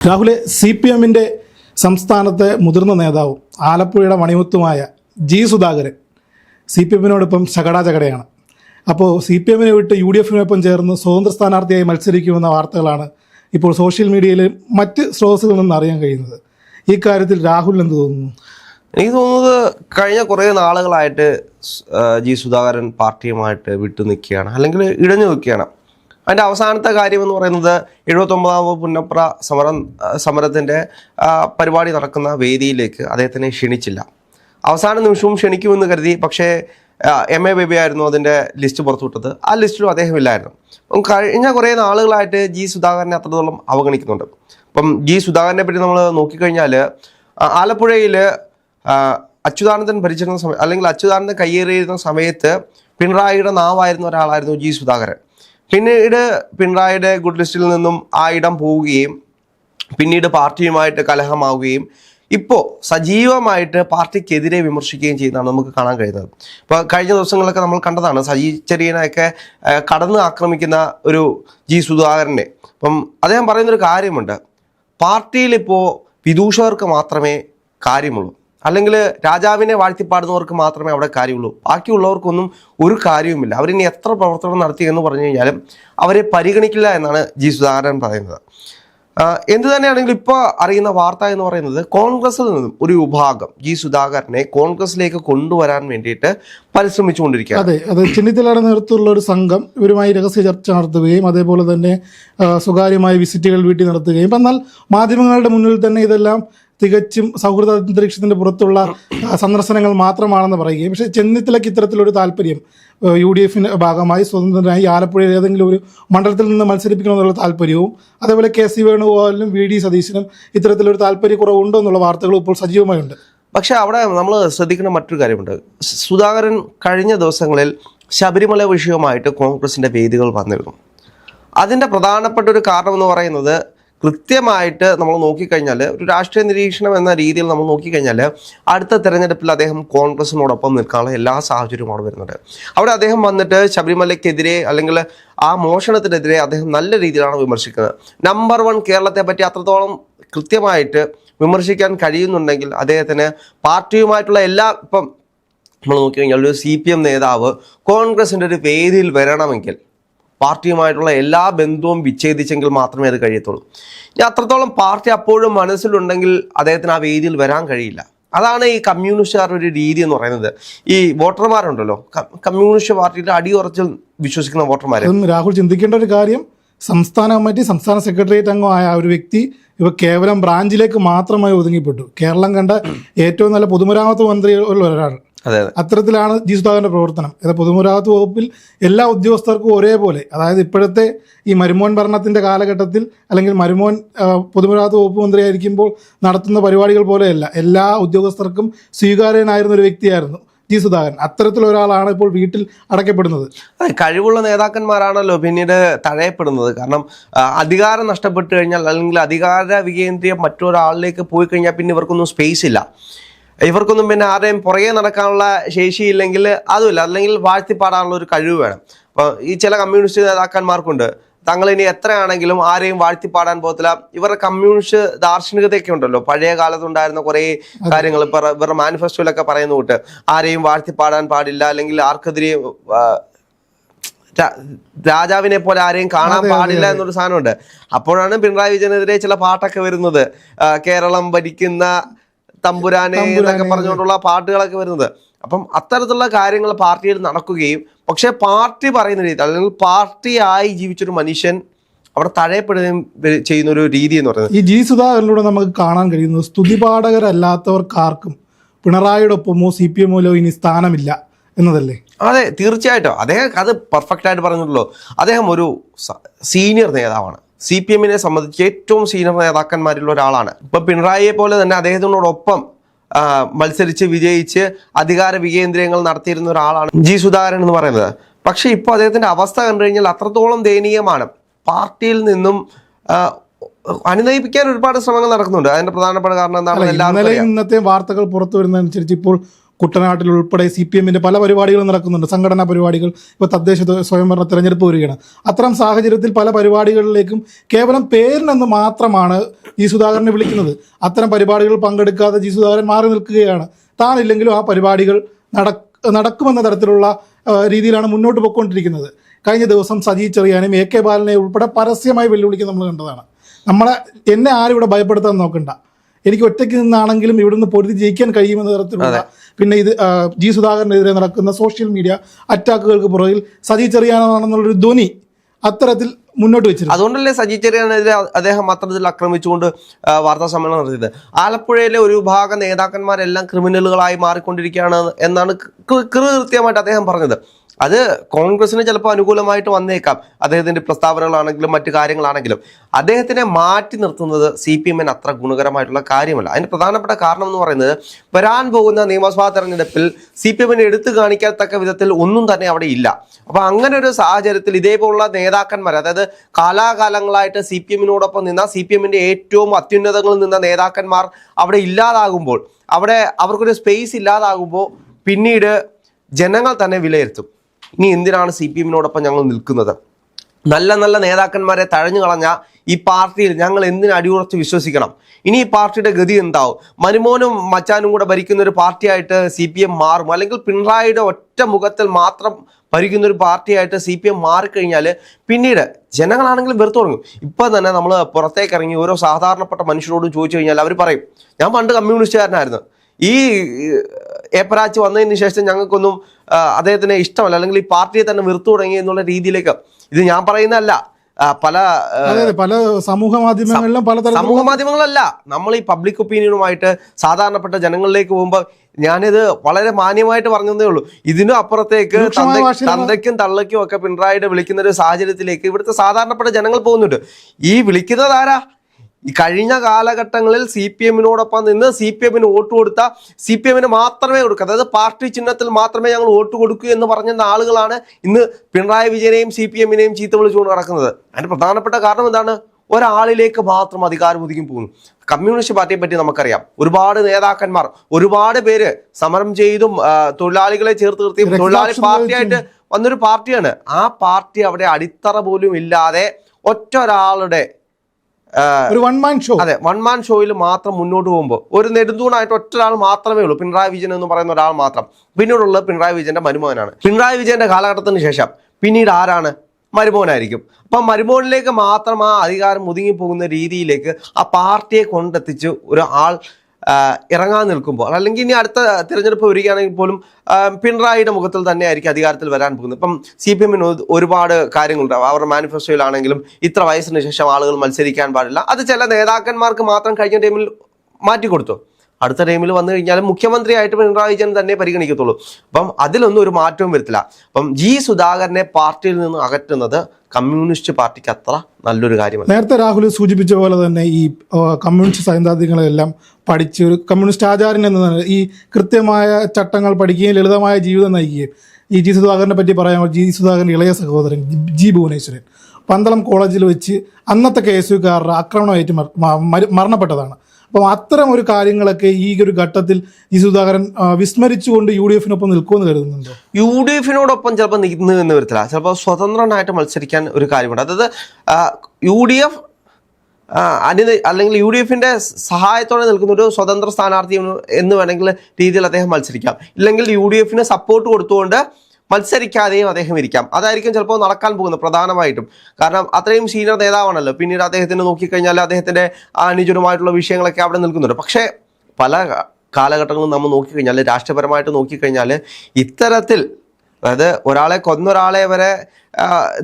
രാഹുലെ C P എമ്മിന്റെ സംസ്ഥാനത്തെ മുതിർന്ന നേതാവും ആലപ്പുഴയുടെ മണിമുത്തുമായ ജി സുധാകരൻ സി പി എമ്മിനോടൊപ്പം ചകടാചകടയാണ് അപ്പോൾ സി പി എമ്മിനെ വിട്ട് യു ഡി എഫിനൊപ്പം ചേർന്ന് സ്വതന്ത്ര സ്ഥാനാർത്ഥിയായി മത്സരിക്കുമെന്ന വാർത്തകളാണ് ഇപ്പോൾ സോഷ്യൽ മീഡിയയിൽ മറ്റ് സ്രോതസ്സുകളിൽ നിന്ന് അറിയാൻ കഴിയുന്നത്. ഈ കാര്യത്തിൽ രാഹുൽ എന്ത് തോന്നുന്നു? എനിക്ക് തോന്നുന്നത് കഴിഞ്ഞ കുറേ നാളുകളായിട്ട് ജി സുധാകരൻ പാർട്ടിയുമായിട്ട് വിട്ടു നിൽക്കുകയാണ് അല്ലെങ്കിൽ ഇടഞ്ഞു നിൽക്കുകയാണ്. അതിന്റെ അവസാനത്തെ കാര്യം എന്ന് പറയുന്നത് എഴുപത്തൊമ്പതാമത് പുന്നപ്ര സമരം സമരത്തിന്റെ പരിപാടി നടക്കുന്ന വേദിയിലേക്ക് അദ്ദേഹത്തിനെ ക്ഷണിച്ചില്ല. അവസാന നിമിഷവും ക്ഷണിക്കുമെന്ന് കരുതി പക്ഷേ എം എ ബേബി ആയിരുന്നു അതിന്റെ ലിസ്റ്റ് പുറത്തുവിട്ടത്. ആ ലിസ്റ്റിലും അദ്ദേഹം ഇല്ലായിരുന്നു. കഴിഞ്ഞ കുറേ നാളുകളായിട്ട് ജി സുധാകരനെ അത്രത്തോളം അവഗണിക്കുന്നുണ്ട്. അപ്പം ജി സുധാകരനെ പറ്റി നമ്മൾ നോക്കിക്കഴിഞ്ഞാൽ ആലപ്പുഴയിൽ അച്യുതാനന്ദൻ ഭരിച്ചിരുന്ന സമയം അല്ലെങ്കിൽ അച്യുതാനന്ദൻ കയ്യേറിയിരുന്ന സമയത്ത് പിണറായിയുടെ നാവായിരുന്ന ഒരാളായിരുന്നു ജി സുധാകരൻ. പിന്നീട് പിണറായിയുടെ ഗുഡ് ലിസ്റ്റിൽ നിന്നും ആ ഇടം പോവുകയും പിന്നീട് പാർട്ടിയുമായിട്ട് കലഹമാവുകയും ഇപ്പോൾ സജീവമായിട്ട് പാർട്ടിക്കെതിരെ വിമർശിക്കുകയും ചെയ്യുന്നതാണ് നമുക്ക് കാണാൻ കഴിയുന്നത്. ഇപ്പോൾ കഴിഞ്ഞ ദിവസങ്ങളൊക്കെ നമ്മൾ കണ്ടതാണ് സജി ചെറിയനെയൊക്കെ കടന്ന് ആക്രമിക്കുന്ന ഒരു ജി സുധാകരനെ. അപ്പം അദ്ദേഹം പറയുന്നൊരു കാര്യമുണ്ട്. പാർട്ടിയിലിപ്പോൾ വിദൂഷകർക്ക് മാത്രമേ കാര്യമുള്ളൂ. അല്ലെങ്കിൽ രാജാവിനെ വാഴ്ത്തിപ്പാടുന്നവർക്ക് മാത്രമേ അവിടെ കാര്യമുള്ളൂ. ബാക്കിയുള്ളവർക്കൊന്നും ഒരു കാര്യവുമില്ല. അവരിനി എത്ര പ്രവർത്തനം നടത്തി എന്ന് പറഞ്ഞു കഴിഞ്ഞാലും അവരെ പരിഗണിക്കില്ല എന്നാണ് ജി സുധാകരൻ പറയുന്നത്. എന്ത് തന്നെയാണെങ്കിലും ഇപ്പോൾ അറിയുന്ന വാർത്ത എന്ന് പറയുന്നത് കോൺഗ്രസിൽ നിന്നും ഒരു വിഭാഗം ജി സുധാകരനെ കോൺഗ്രസിലേക്ക് കൊണ്ടുവരാൻ വേണ്ടിയിട്ട് പരിശ്രമിച്ചുകൊണ്ടിരിക്കുകയാണ്. അതെ അത്. ചെന്നിത്തലയുടെ നേതൃത്വത്തിലുള്ള ഒരു സംഘം ഇവരുമായി രഹസ്യ ചർച്ച നടത്തുകയും അതേപോലെ തന്നെ സ്വകാര്യമായ വിസിറ്റുകൾ വീട്ടിൽ നടത്തുകയും. എന്നാൽ മാധ്യമങ്ങളുടെ മുന്നിൽ തന്നെ ഇതെല്ലാം തികച്ചും സൗഹൃദ അന്തരീക്ഷത്തിന്റെ പുറത്തുള്ള സന്ദർശനങ്ങൾ മാത്രമാണെന്ന് പറയുകയും പക്ഷേ ചെന്നിത്തലയ്ക്ക് ഇത്തരത്തിലൊരു താല്പര്യം യു ഡി എഫിന്റെ ഭാഗമായി സ്വതന്ത്രനായി ആലപ്പുഴയിൽ ഏതെങ്കിലും ഒരു മണ്ഡലത്തിൽ നിന്ന് മത്സരിപ്പിക്കണമെന്നുള്ള താല്പര്യവും അതേപോലെ കെ സി വേണുഗോപാലിനും വി ഡി സതീശനും ഇത്തരത്തിലൊരു താല്പര്യക്കുറവുണ്ടോ എന്നുള്ള വാർത്തകളും ഇപ്പോൾ സജീവമായുണ്ട്. പക്ഷേ അവിടെ നമ്മൾ ശ്രദ്ധിക്കുന്ന മറ്റൊരു കാര്യമുണ്ട്. സുധാകരൻ കഴിഞ്ഞ ദിവസങ്ങളിൽ ശബരിമല വിഷയവുമായിട്ട് കോൺഗ്രസിന്റെ വേദികൾ വന്നിരുന്നു. അതിന്റെ പ്രധാനപ്പെട്ട ഒരു കാരണം എന്ന് പറയുന്നത് കൃത്യമായിട്ട് നമ്മൾ നോക്കിക്കഴിഞ്ഞാൽ ഒരു രാഷ്ട്രീയ നിരീക്ഷണം എന്ന രീതിയിൽ നമ്മൾ നോക്കിക്കഴിഞ്ഞാൽ അടുത്ത തെരഞ്ഞെടുപ്പിൽ അദ്ദേഹം കോൺഗ്രസിനോടൊപ്പം നിൽക്കാനുള്ള എല്ലാ സാഹചര്യവും അവിടെ വരുന്നുണ്ട്. അവിടെ അദ്ദേഹം വന്നിട്ട് ശബരിമലയ്ക്കെതിരെ അല്ലെങ്കിൽ ആ മോഷണത്തിനെതിരെ അദ്ദേഹം നല്ല രീതിയിലാണ് വിമർശിക്കുന്നത്. നമ്പർ വൺ കേരളത്തെ പറ്റി അത്രത്തോളം കൃത്യമായിട്ട് വിമർശിക്കാൻ കഴിയുന്നുണ്ടെങ്കിൽ അദ്ദേഹത്തിന് പാർട്ടിയുമായിട്ടുള്ള എല്ലാ ഇപ്പം നമ്മൾ നോക്കിക്കഴിഞ്ഞാൽ ഒരു സി പി എം നേതാവ് കോൺഗ്രസിന്റെ ഒരു വേദിയിൽ വരണമെങ്കിൽ പാർട്ടിയുമായിട്ടുള്ള എല്ലാ ബന്ധവും വിച്ഛേദിച്ചെങ്കിൽ മാത്രമേ അത് കഴിയത്തുള്ളൂ. ഇനി അത്രത്തോളം പാർട്ടി അപ്പോഴും മനസ്സിലുണ്ടെങ്കിൽ അദ്ദേഹത്തിന് ആ വേദിയിൽ വരാൻ കഴിയില്ല. അതാണ് ഈ കമ്മ്യൂണിസ്റ്റുകാരുടെ ഒരു രീതി എന്ന് പറയുന്നത്. ഈ വോട്ടർമാരുണ്ടല്ലോ കമ്മ്യൂണിസ്റ്റ് പാർട്ടിയുടെ അടിയുറച്ചിൽ വിശ്വസിക്കുന്ന വോട്ടർമാർ രാഹുൽ ചിന്തിക്കേണ്ട ഒരു കാര്യം സംസ്ഥാന കമ്മിറ്റി സംസ്ഥാന സെക്രട്ടേറിയറ്റ് അംഗമായ ഒരു വ്യക്തി ഇവ കേവലം ബ്രാഞ്ചിലേക്ക് മാത്രമായി ഒതുങ്ങിപ്പെട്ടു. കേരളം കണ്ട ഏറ്റവും നല്ല പൊതുമരാമത്ത് മന്ത്രി ഒരാൾ. അത്തരത്തിലാണ് ജി സുധാകരന്റെ പ്രവർത്തനം. ഇത് പൊതുമരാമത്ത് വകുപ്പിൽ എല്ലാ ഉദ്യോഗസ്ഥർക്കും ഒരേപോലെ. അതായത് ഇപ്പോഴത്തെ ഈ മരുമോൻ ഭരണത്തിന്റെ കാലഘട്ടത്തിൽ അല്ലെങ്കിൽ മരുമോൻ പൊതുമരാമത്ത് വകുപ്പ് മന്ത്രിയായിരിക്കുമ്പോൾ നടത്തുന്ന പരിപാടികൾ പോലെയല്ല. എല്ലാ ഉദ്യോഗസ്ഥർക്കും സ്വീകാര്യനായിരുന്ന ഒരു വ്യക്തിയായിരുന്നു ജി സുധാകരൻ അത്തരത്തിലൊരാളാണ് ഇപ്പോൾ വീട്ടിൽ അടയ്ക്കപ്പെടുന്നത്. അതെ കഴിവുള്ള നേതാക്കന്മാരാണല്ലോ പിന്നീട് തഴയപ്പെടുന്നത്. കാരണം അധികാരം നഷ്ടപ്പെട്ടു കഴിഞ്ഞാൽ അല്ലെങ്കിൽ അധികാര വികേന്ദ്രീയം മറ്റൊരാളിലേക്ക് പോയി കഴിഞ്ഞാൽ പിന്നെ ഇവർക്കൊന്നും സ്പേസ് ഇല്ല. ഇവർക്കൊന്നും പിന്നെ ആരുടെയും പുറകെ നടക്കാനുള്ള ശേഷിയില്ലെങ്കിൽ അതുമില്ല. അല്ലെങ്കിൽ വാഴ്ത്തിപ്പാടാനുള്ള ഒരു കഴിവ് വേണം. അപ്പോൾ ഈ ചില കമ്മ്യൂണിസ്റ്റ് നേതാക്കന്മാർക്കുണ്ട്. തങ്ങൾ ഇനി എത്രയാണെങ്കിലും ആരെയും വാഴ്ത്തിപ്പാടാൻ പോകത്തില്ല. ഇവരുടെ കമ്മ്യൂണിസ്റ്റ് ദാർശനികതയൊക്കെ ഉണ്ടല്ലോ. പഴയ കാലത്തുണ്ടായിരുന്ന കുറേ കാര്യങ്ങൾ ഇവരുടെ മാനിഫെസ്റ്റോയിലൊക്കെ പറയുന്ന കൂട്ട് ആരെയും വാഴ്ത്തിപ്പാടാൻ പാടില്ല. അല്ലെങ്കിൽ ആർക്കെതിരെയും രാജാവിനെ പോലെ ആരെയും കാണാൻ പാടില്ല എന്നൊരു സാധനമുണ്ട്. അപ്പോഴാണ് പിണറായി വിജയനെതിരെ ചില പാട്ടൊക്കെ വരുന്നത്. കേരളം ഭരിക്കുന്ന തമ്പുരാനെ എന്നൊക്കെ പറഞ്ഞുകൊണ്ടുള്ള പാട്ടുകളൊക്കെ വരുന്നത്. അപ്പം അത്തരത്തിലുള്ള കാര്യങ്ങൾ പാർട്ടിയിൽ നടക്കുകയും പക്ഷേ പാർട്ടി പറയുന്ന രീതി അല്ലെങ്കിൽ പാർട്ടിയായി ജീവിച്ചൊരു മനുഷ്യൻ അവിടെ തഴയപ്പെടുകയും ചെയ്യുന്ന ഒരു രീതി എന്ന് പറയുന്നത്. ഈ ജി സുധാകരനിലൂടെ നമുക്ക് കാണാൻ കഴിയുന്നത് സ്തുതിപാഠകരല്ലാത്തവർക്കാർക്കും പിണറായിയുടെ ഒപ്പമോ സി പി എമ്മിലോ ഇനി സ്ഥാനമില്ല എന്നതല്ലേ? അതെ തീർച്ചയായിട്ടും. അദ്ദേഹം അത് പെർഫെക്റ്റ് ആയിട്ട് പറഞ്ഞിട്ടുള്ളൂ. അദ്ദേഹം ഒരു സീനിയർ നേതാവാണ്. സി പി എമ്മിനെ സംബന്ധിച്ച് ഏറ്റവും സീനിയർ നേതാക്കന്മാരിൽ ഒരാളാണ്. ഇപ്പൊ പിണറായിയെ പോലെ തന്നെ അദ്ദേഹത്തിനോടൊപ്പം മത്സരിച്ച് വിജയിച്ച് അധികാര വികേന്ദ്രങ്ങൾ നടത്തിയിരുന്ന ഒരാളാണ് ജി സുധാകരൻ എന്ന് പറയുന്നത്. പക്ഷേ ഇപ്പോൾ അദ്ദേഹത്തിന്റെ അവസ്ഥ കണ്ടു കഴിഞ്ഞാൽ അത്രത്തോളം ദയനീയമാണ്. പാർട്ടിയിൽ നിന്നും അനുനയിപ്പിക്കാൻ ഒരുപാട് ശ്രമങ്ങൾ നടക്കുന്നുണ്ട്. അതിന്റെ പ്രധാനപ്പെട്ട കാരണം എന്താണ് ഇന്നത്തെ വാർത്തകൾ പുറത്തു വരുന്നതനുസരിച്ച് ഇപ്പോൾ കുട്ടനാട്ടിൽ ഉൾപ്പെടെ സി പി എമ്മിന്റെ പല പരിപാടികളും നടക്കുന്നുണ്ട്. സംഘടനാ പരിപാടികൾ ഇപ്പോൾ തദ്ദേശ സ്വയംഭരണ തെരഞ്ഞെടുപ്പ് വരികയാണ്. അത്തരം സാഹചര്യത്തിൽ പല പരിപാടികളിലേക്കും കേവലം പേരിനെന്ന് മാത്രമാണ് ജി സുധാകരനെ വിളിക്കുന്നത്. അത്തരം പരിപാടികൾ പങ്കെടുക്കാതെ ജി സുധാകരൻ മാറി നിൽക്കുകയാണ്. താനില്ലെങ്കിലും ആ പരിപാടികൾ നട നടക്കുമെന്ന തരത്തിലുള്ള രീതിയിലാണ് മുന്നോട്ട് പോയിക്കൊണ്ടിരിക്കുന്നത്. കഴിഞ്ഞ ദിവസം സജി ചെറിയാനും എ കെ ബാലനെ ഉൾപ്പെടെ പരസ്യമായി വെല്ലുവിളിക്കുന്നത് നമ്മൾ കണ്ടതാണ്. നമ്മളെ എന്നെ ആരും ഇവിടെ ഭയപ്പെടുത്താൻ നോക്കണ്ട. എനിക്ക് ഒറ്റയ്ക്ക് നിന്നാണെങ്കിലും ഇവിടുന്ന് പൊരുതി ജയിക്കാൻ കഴിയുമെന്ന തരത്തിലുള്ള പിന്നെ ഇത് ജി സുധാകരനെതിരെ നടക്കുന്ന സോഷ്യൽ മീഡിയ അറ്റാക്കുകൾക്ക് പുറകിൽ സജി ചെറിയാനാണെന്നുള്ളൊരു ധ്വനി അത്തരത്തിൽ മുന്നോട്ട് വെച്ചിരുന്നു. അതുകൊണ്ടല്ലേ സജി ചെറിയാനെതിരെ അദ്ദേഹം അത്തരത്തിൽ ആക്രമിച്ചുകൊണ്ട് വാർത്താ സമ്മേളനം നടത്തിയത്. ആലപ്പുഴയിലെ ഒരു വിഭാഗം നേതാക്കന്മാരെല്ലാം ക്രിമിനലുകളായി മാറിക്കൊണ്ടിരിക്കുകയാണ് എന്നാണ് കൃത്യമായിട്ട് അദ്ദേഹം പറഞ്ഞത്. അത് കോൺഗ്രസിന് ചിലപ്പോൾ അനുകൂലമായിട്ട് വന്നേക്കാം. അദ്ദേഹത്തിന്റെ പ്രസ്താവനകളാണെങ്കിലും മറ്റു കാര്യങ്ങളാണെങ്കിലും. അദ്ദേഹത്തിനെ മാറ്റി നിർത്തുന്നത് സി പി എമ്മിന് അത്ര ഗുണകരമായിട്ടുള്ള കാര്യമല്ല. അതിന് പ്രധാനപ്പെട്ട കാരണം എന്ന് പറയുന്നത് വരാൻ പോകുന്ന നിയമസഭാ തെരഞ്ഞെടുപ്പിൽ സി പി എമ്മിനെ എടുത്തു കാണിക്കത്തക്ക വിധത്തിൽ ഒന്നും തന്നെ അവിടെ ഇല്ല. അപ്പൊ അങ്ങനെ ഒരു സാഹചര്യത്തിൽ ഇതേപോലുള്ള നേതാക്കന്മാർ അതായത് കാലാകാലങ്ങളായിട്ട് സി പി എമ്മിനോടൊപ്പം നിന്ന സി പി എമ്മിന്റെ ഏറ്റവും അത്യുന്നതങ്ങളിൽ നിന്ന നേതാക്കന്മാർ അവിടെ ഇല്ലാതാകുമ്പോൾ അവിടെ അവർക്കൊരു സ്പേസ് ഇല്ലാതാകുമ്പോൾ പിന്നീട് ജനങ്ങൾ തന്നെ വിലയിരുത്തും. ഇനി എന്തിനാണ് സി പി എമ്മിനോടൊപ്പം ഞങ്ങൾ നിൽക്കുന്നത്? നല്ല നല്ല നേതാക്കന്മാരെ തഴഞ്ഞു കളഞ്ഞ ഈ പാർട്ടിയിൽ ഞങ്ങൾ എന്തിനു അടിയുറച്ച് വിശ്വസിക്കണം? ഇനി ഈ പാർട്ടിയുടെ ഗതി എന്താവും? മനുമോനും മച്ചാനും കൂടെ ഭരിക്കുന്ന ഒരു പാർട്ടിയായിട്ട് സി പി എം മാറും. അല്ലെങ്കിൽ പിണറായിയുടെ ഒറ്റ മുഖത്തിൽ മാത്രം ഭരിക്കുന്ന ഒരു പാർട്ടിയായിട്ട് സി പി എം മാറിക്കഴിഞ്ഞാൽ പിന്നീട് ജനങ്ങളാണെങ്കിലും വെറുത്തു തുടങ്ങും. ഇപ്പം തന്നെ നമ്മൾ പുറത്തേക്ക് ഇറങ്ങി ഓരോ സാധാരണപ്പെട്ട മനുഷ്യരോടും ചോദിച്ചു കഴിഞ്ഞാൽ അവർ പറയും ഞാൻ പണ്ട് കമ്മ്യൂണിസ്റ്റുകാരനായിരുന്നു. ഈ ഏപ്പരാച്ച് വന്നതിന് ശേഷം ഞങ്ങൾക്കൊന്നും അദ്ദേഹത്തിനെ ഇഷ്ടമല്ല. അല്ലെങ്കിൽ ഈ പാർട്ടിയെ തന്നെ വെറുത്തു തുടങ്ങി എന്നുള്ള രീതിയിലേക്ക് ഇത് ഞാൻ പറയുന്നതല്ല. പല പല സമൂഹ മാധ്യമങ്ങളിലും പല സമൂഹ മാധ്യമങ്ങളല്ല. നമ്മൾ ഈ പബ്ലിക് ഒപ്പീനിയനുമായിട്ട് സാധാരണപ്പെട്ട ജനങ്ങളിലേക്ക് പോകുമ്പോൾ ഞാനിത് വളരെ മാന്യമായിട്ട് പറഞ്ഞതേ ഉള്ളൂ. ഇതിനും അപ്പുറത്തേക്ക് തന്തയ്ക്കും തള്ളയ്ക്കും ഒക്കെ പിണറായിയുടെ വിളിക്കുന്ന ഒരു സാഹചര്യത്തിലേക്ക് ഇവിടുത്തെ സാധാരണപ്പെട്ട ജനങ്ങൾ പോകുന്നുണ്ട്. ഈ വിളിക്കുന്നത് ആരാ? ഈ കഴിഞ്ഞ കാലഘട്ടങ്ങളിൽ സി പി എമ്മിനോടൊപ്പം നിന്ന് സി പി എമ്മിന് വോട്ട് കൊടുത്ത സി പി എമ്മിന് മാത്രമേ കൊടുക്കുക അതായത് പാർട്ടി ചിഹ്നത്തിൽ മാത്രമേ ഞങ്ങൾ വോട്ട് കൊടുക്കൂ എന്ന് പറഞ്ഞ ആളുകളാണ് ഇന്ന് പിണറായി വിജയനെയും സി പി എമ്മിനെയും ചീത്ത വിളിച്ചുകൊണ്ട് നടക്കുന്നത്. അതിന് പ്രധാനപ്പെട്ട കാരണം എന്താണ്? ഒരാളിലേക്ക് മാത്രം അധികാരം ഒതുങ്ങി പോകുന്നു. കമ്മ്യൂണിസ്റ്റ് പാർട്ടിയെ പറ്റി നമുക്കറിയാം. ഒരുപാട് നേതാക്കന്മാർ ഒരുപാട് പേര് സമരം ചെയ്തും തൊഴിലാളികളെ ചേർത്ത് നിർത്തിയും തൊഴിലാളി പാർട്ടിയായിട്ട് വന്നൊരു പാർട്ടിയാണ്. ആ പാർട്ടി അവിടെ അടിത്തറ പോലും ഇല്ലാതെ ഒറ്റ ഒരാളുടെ ഒരു വൺ മാൻ ഷോ അതെ വൺ മാൻ ഷോയിൽ മാത്രം മുന്നോട്ട് പോകുമ്പോൾ ഒരു നെടുന്തൂണായിട്ട് ഒറ്റ ഒരാൾ മാത്രമേ ഉള്ളൂ. പിണറായി വിജയൻ എന്ന് പറയുന്ന ഒരാൾ മാത്രം. പിന്നീടുള്ളത് പിണറായി വിജയന്റെ മരുമോനാണ് പിണറായി വിജയന്റെ കാലഘട്ടത്തിന് ശേഷം പിന്നീട് ആരാണ്? മരുമോനായിരിക്കും. അപ്പം മരുമോനിലേക്ക് മാത്രം ആ അധികാരം ഒതുങ്ങി പോകുന്ന രീതിയിലേക്ക് ആ പാർട്ടിയെ കൊണ്ടെത്തിച്ച് ഒരു ആൾ ഇറങ്ങാൻ നിൽക്കുമ്പോൾ അല്ലെങ്കിൽ ഇനി അടുത്ത തിരഞ്ഞെടുപ്പ് വരികയാണെങ്കിൽ പോലും പിണറായിയുടെ മുഖത്തിൽ തന്നെ ആയിരിക്കും അധികാരത്തിൽ വരാൻ പോകുന്നത്. ഇപ്പം സി പി എമ്മിന് ഒരുപാട് കാര്യങ്ങളുണ്ട്. അവരുടെ മാനിഫെസ്റ്റോയിലാണെങ്കിലും ഇത്ര വയസ്സിന് ശേഷം ആളുകൾ മത്സരിക്കാൻ പാടില്ല. അത് ചില നേതാക്കന്മാർക്ക് മാത്രം കഴിഞ്ഞ ടൈമിൽ മാറ്റിക്കൊടുത്തു. അടുത്ത ടൈമിൽ വന്നു കഴിഞ്ഞാലും മുഖ്യമന്ത്രിയായിട്ട് പിണറായി വിജയൻ തന്നെ പരിഗണിക്കത്തുള്ളൂ. അപ്പം അതിലൊന്നും ഒരു മാറ്റവും വരത്തില്ല. അപ്പം ജി സുധാകരനെ പാർട്ടിയിൽ നിന്ന് അകറ്റുന്നത് കമ്മ്യൂണിസ്റ്റ് പാർട്ടിക്ക് അത്ര നല്ലൊരു കാര്യമാണ് നേരത്തെ രാഹുൽ സൂചിപ്പിച്ച പോലെ തന്നെ ഈ കമ്മ്യൂണിസ്റ്റ് സൈദ്ധാന്തികളെല്ലാം പഠിച്ച് ഒരു കമ്മ്യൂണിസ്റ്റ് ആചാരൻ എന്ന ഈ കൃത്യമായ ചട്ടങ്ങൾ പഠിക്കുകയും ലളിതമായ ജീവിതം നയിക്കുകയും ഈ ജി സുധാകരനെ പറ്റി പറയാൻ ജി സുധാകരൻ ഇളയ സഹോദരൻ ജി- ഭുവനേശ്വരൻ. പന്തളം കോളേജിൽ വെച്ച് അന്നത്തെ കെ എസ് യുക്കാരുടെ ആക്രമണമായിട്ട് മരണപ്പെട്ടതാണ്. അപ്പം അത്തരം ഒരു കാര്യങ്ങളൊക്കെ ഈ ഒരു ഘട്ടത്തിൽ ഈ സുധാകരൻ വിസ്മരിച്ചുകൊണ്ട് യു ഡി എഫിനൊപ്പം നിൽക്കുമെന്ന് കരുതുന്നുണ്ടോ? യു ഡി എഫിനോടൊപ്പം ചിലപ്പോൾ നിന്ന് എന്ന് വരത്തില്ല. ചിലപ്പോൾ സ്വതന്ത്രനായിട്ട് മത്സരിക്കാൻ ഒരു കാര്യമുണ്ട്. അതായത് യു ഡി എഫ് അനി അല്ലെങ്കിൽ യു ഡി എഫിന്റെ സഹായത്തോടെ നിൽക്കുന്ന ഒരു സ്വതന്ത്ര സ്ഥാനാർത്ഥി എന്ന് വേണമെങ്കിൽ രീതിയിൽ അദ്ദേഹം മത്സരിക്കാം. ഇല്ലെങ്കിൽ യു ഡി എഫിന് സപ്പോർട്ട് കൊടുത്തുകൊണ്ട് മത്സരിക്കാതെയും അദ്ദേഹം ഇരിക്കാം. അതായിരിക്കും ചിലപ്പോൾ നടക്കാൻ പോകുന്നത് പ്രധാനമായിട്ടും. കാരണം അത്രയും സീനിയർ നേതാവാണല്ലോ. പിന്നീട് അദ്ദേഹത്തിന് നോക്കിക്കഴിഞ്ഞാൽ അദ്ദേഹത്തിന്റെ അനുജനുമായിട്ടുള്ള വിഷയങ്ങളൊക്കെ അവിടെ നിൽക്കുന്നുണ്ട്. പക്ഷേ പല കാലഘട്ടങ്ങളും നമ്മൾ നോക്കിക്കഴിഞ്ഞാൽ രാഷ്ട്രീയപരമായിട്ട് നോക്കിക്കഴിഞ്ഞാൽ ഇത്തരത്തിൽ അതായത് ഒരാളെ കൊന്നൊരാളെ വരെ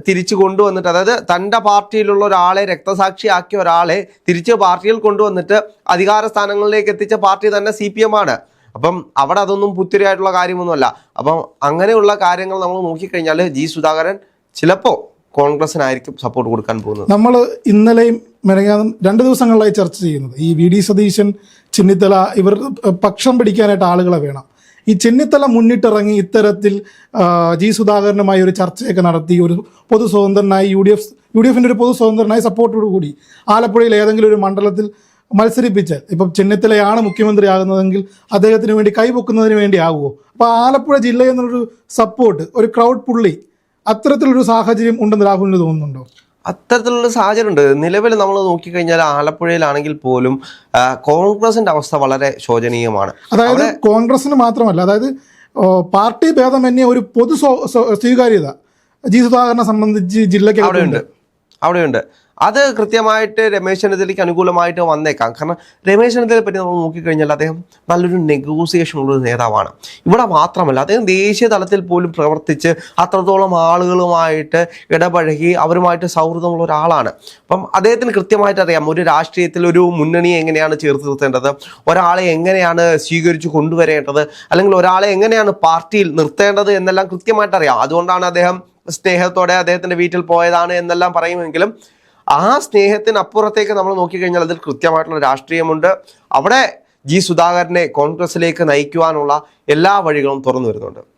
തിരിച്ചു കൊണ്ടുവന്നിട്ട് അതായത് തന്റെ പാർട്ടിയിലുള്ള ഒരാളെ രക്തസാക്ഷിയാക്കിയ ഒരാളെ തിരിച്ച് പാർട്ടിയിൽ കൊണ്ടുവന്നിട്ട് അധികാര സ്ഥാനങ്ങളിലേക്ക് എത്തിച്ച പാർട്ടി തന്നെ സി ആണ്. അപ്പം അവിടെ അതൊന്നും പുത്തിരിയായിട്ടുള്ള കാര്യമൊന്നുമല്ല. അപ്പം അങ്ങനെയുള്ള കാര്യങ്ങൾ നമ്മൾ നോക്കിക്കഴിഞ്ഞാൽ ജി സുധാകരൻ ചിലപ്പോൾ കോൺഗ്രസിനായിരിക്കും സപ്പോർട്ട് കൊടുക്കാൻ പോകുന്നത്. നമ്മൾ ഇന്നലെയും മെനങ്ങാതും രണ്ട് ദിവസങ്ങളിലായി ചർച്ച ചെയ്യുന്നത്. ഈ വി ഡി സതീശൻ ചെന്നിത്തല ഇവർ പക്ഷം പിടിക്കാനായിട്ട് ആളുകളെ വേണം. ഈ ചെന്നിത്തല മുന്നിട്ടിറങ്ങി ഇത്തരത്തിൽ ജി സുധാകരനുമായി ഒരു ചർച്ചയൊക്കെ നടത്തി ഒരു പൊതു സ്വതന്ത്രനായി U D F U D എഫിന്റെ ഒരു പൊതു സ്വതന്ത്രനായി സപ്പോർട്ടോടുകൂടി ആലപ്പുഴയിൽ ഏതെങ്കിലും ഒരു മണ്ഡലത്തിൽ മത്സരിപ്പിച്ച്. ഇപ്പം ചെന്നിത്തലയാണ് മുഖ്യമന്ത്രി ആകുന്നതെങ്കിൽ അദ്ദേഹത്തിന് വേണ്ടി കൈപൊക്കുന്നതിന് വേണ്ടി ആകുമോ അപ്പോൾ ആലപ്പുഴ ജില്ല എന്നുള്ളൊരു സപ്പോർട്ട് ഒരു ക്രൗഡ് പുള്ളി അത്തരത്തിലൊരു സാഹചര്യം ഉണ്ടെന്ന് രാഹുലിന് തോന്നുന്നുണ്ടോ? അത്തരത്തിലുള്ള സാഹചര്യം ഉണ്ട് നിലവിൽ നമ്മൾ നോക്കിക്കഴിഞ്ഞാൽ ആലപ്പുഴയിലാണെങ്കിൽ പോലും കോൺഗ്രസിന്റെ അവസ്ഥ വളരെ ശോചനീയമാണ്. അതായത് കോൺഗ്രസിന് മാത്രമല്ല അതായത് പാർട്ടി ഭേദമന്യേ ഒരു പൊതു സ്വ- സ്വ- സ്വീകാര്യത. ജി സുധാകരനെ സംബന്ധിച്ച് ജില്ലയ്ക്ക് അവിടെയുണ്ട്. അവിടെയുണ്ട്. അത് കൃത്യമായിട്ട് രമേശ് ചെന്നിത്തലയ്ക്ക് അനുകൂലമായിട്ട് വന്നേക്കാം. കാരണം രമേശ് ചെന്നിത്തലയെ പറ്റി നമ്മൾ നോക്കിക്കഴിഞ്ഞാൽ അദ്ദേഹം നല്ലൊരു നെഗോസിയേഷൻ ഉള്ളൊരു നേതാവാണ്. ഇവിടെ മാത്രമല്ല അദ്ദേഹം ദേശീയ തലത്തിൽ പോലും പ്രവർത്തിച്ച് അത്രത്തോളം ആളുകളുമായിട്ട് ഇടപഴകി അവരുമായിട്ട് സൗഹൃദമുള്ള ഒരാളാണ്. അപ്പം അദ്ദേഹത്തിന് കൃത്യമായിട്ട് അറിയാം ഒരു രാഷ്ട്രീയത്തിൽ ഒരു മുന്നണിയെ എങ്ങനെയാണ് ചേർത്ത് നിർത്തേണ്ടത് ഒരാളെ എങ്ങനെയാണ് സ്വീകരിച്ചു കൊണ്ടുവരേണ്ടത് അല്ലെങ്കിൽ ഒരാളെ എങ്ങനെയാണ് പാർട്ടിയിൽ നിർത്തേണ്ടത് എന്നെല്ലാം കൃത്യമായിട്ട് അറിയാം. അതുകൊണ്ടാണ് അദ്ദേഹം സ്നേഹത്തോടെ അദ്ദേഹത്തിന്റെ വീട്ടിൽ പോയതാണ് എന്നെല്ലാം പറയുമെങ്കിലും ആ സ്നേഹത്തിനപ്പുറത്തേക്ക് നമ്മൾ നോക്കിക്കഴിഞ്ഞാൽ അതിൽ കൃത്യമായിട്ടുള്ള രാഷ്ട്രീയമുണ്ട്. അവിടെ ജി സുധാകരനെ കോൺഗ്രസിലേക്ക് നയിക്കുവാനുള്ള എല്ലാ വഴികളും തുറന്നു വരുന്നുണ്ട്.